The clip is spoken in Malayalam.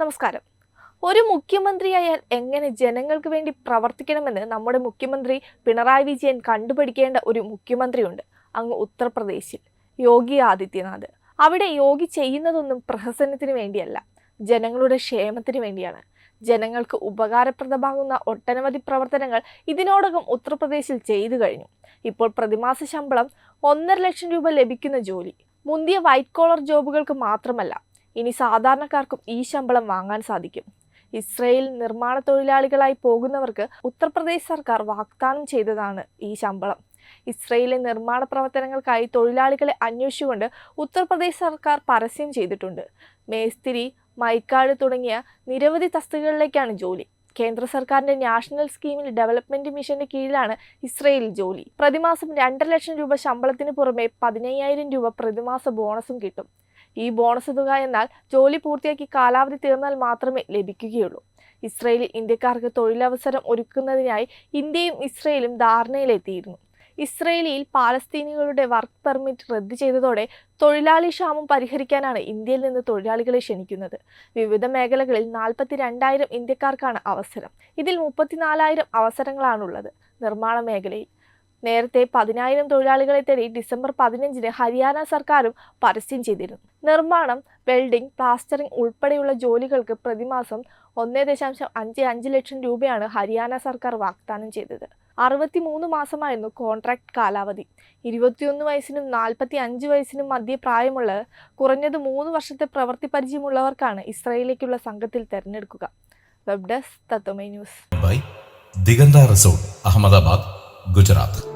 നമസ്കാരം. ഒരു മുഖ്യമന്ത്രിയായാൽ എങ്ങനെ ജനങ്ങൾക്ക് വേണ്ടി പ്രവർത്തിക്കണമെന്ന് നമ്മുടെ മുഖ്യമന്ത്രി പിണറായി വിജയൻ കണ്ടുപിടിക്കേണ്ട ഒരു മുഖ്യമന്ത്രിയുണ്ട്. അങ്ങ് ഉത്തർപ്രദേശിൽ. യോഗി ആദിത്യനാഥ്. അവിടെ യോഗി ചെയ്യുന്നതൊന്നും പ്രഹസനത്തിന് വേണ്ടിയല്ല. ജനങ്ങളുടെ ക്ഷേമത്തിന് വേണ്ടിയാണ്. ജനങ്ങൾക്ക് ഉപകാരപ്രദമാകുന്ന ഒട്ടനവധി പ്രവർത്തനങ്ങൾ ഇതിനോടകം ഉത്തർപ്രദേശിൽ ചെയ്തു കഴിഞ്ഞു. ഇപ്പോൾ പ്രതിമാസ ശമ്പളം ഒന്നര ലക്ഷം രൂപ ലഭിക്കുന്ന ജോലി. മുന്തിയ വൈറ്റ് കോളർ ജോബുകൾക്ക് മാത്രമല്ല ഇനി സാധാരണക്കാർക്കും ഈ ശമ്പളം വാങ്ങാൻ സാധിക്കും. ഇസ്രയേൽ നിർമ്മാണ തൊഴിലാളികളായി പോകുന്നവർക്ക് ഉത്തർപ്രദേശ് സർക്കാർ വാഗ്ദാനം ചെയ്തതാണ് ഈ ശമ്പളം. ഇസ്രയേലിലെ നിർമ്മാണ പ്രവർത്തനങ്ങൾക്കായി തൊഴിലാളികളെ അന്വേഷിച്ചുകൊണ്ട് ഉത്തർപ്രദേശ് സർക്കാർ പരസ്യം ചെയ്തിട്ടുണ്ട്. മേസ്തിരി മൈക്കാട് തുടങ്ങിയ നിരവധി തസ്തികകളിലേക്കാണ് ജോലി. കേന്ദ്ര സർക്കാരിന്റെ നാഷണൽ സ്കീമിൽ ഡെവലപ്മെന്റ് മിഷന്റെ കീഴിലാണ് ഇസ്രയേൽ ജോലി. പ്രതിമാസം രണ്ടര ലക്ഷം രൂപ ശമ്പളത്തിന് പുറമെ പതിനയ്യായിരം രൂപ പ്രതിമാസ ബോണസും കിട്ടും. ഈ ബോണസ് തുക എന്നാൽ ജോലി പൂർത്തിയാക്കി കാലാവധി തീർന്നാൽ മാത്രമേ ലഭിക്കുകയുള്ളൂ. ഇസ്രയേലിൽ ഇന്ത്യക്കാർക്ക് തൊഴിലവസരം ഒരുക്കുന്നതിനായി ഇന്ത്യയും ഇസ്രയേലും ധാരണയിലെത്തിയിരുന്നു. ഇസ്രയേലിയിൽ പാലസ്തീനികളുടെ വർക്ക് പെർമിറ്റ് റദ്ദു ചെയ്തതോടെ തൊഴിലാളി ക്ഷാമം പരിഹരിക്കാനാണ് ഇന്ത്യയിൽ നിന്ന് തൊഴിലാളികളെ ക്ഷണിക്കുന്നത്. വിവിധ മേഖലകളിൽ നാൽപ്പത്തി രണ്ടായിരം ഇന്ത്യക്കാർക്കാണ് അവസരം. ഇതിൽ മുപ്പത്തിനാലായിരം അവസരങ്ങളാണുള്ളത്. നിർമ്മാണ മേഖലയിൽ നേരത്തെ പതിനായിരം തൊഴിലാളികളെ തേടി ഡിസംബർ പതിനഞ്ചിന് ഹരിയാന സർക്കാരും പരസ്യം ചെയ്തിരുന്നു. നിർമ്മാണം വെൽഡിംഗ് പ്ലാസ്റ്ററിംഗ് ഉൾപ്പെടെയുള്ള ജോലികൾക്ക് പ്രതിമാസം ഒന്നേ ദശാംശം അഞ്ച് അഞ്ച് ലക്ഷം രൂപയാണ് ഹരിയാന സർക്കാർ വാഗ്ദാനം ചെയ്തത്. അറുപത്തിമൂന്ന് മാസമായിരുന്നു കോൺട്രാക്ട് കാലാവധി. ഇരുപത്തിയൊന്ന് വയസ്സിനും നാൽപ്പത്തി അഞ്ച് വയസ്സിനും മധ്യ പ്രായമുള്ള കുറഞ്ഞത് മൂന്ന് വർഷത്തെ പ്രവൃത്തി പരിചയമുള്ളവർക്കാണ് ഇസ്രയേലിലേക്കുള്ള സംഘത്തിൽ തെരഞ്ഞെടുക്കുക. Web desk Tatwamayi news. Diganta resort Ahmedabad Gujarat.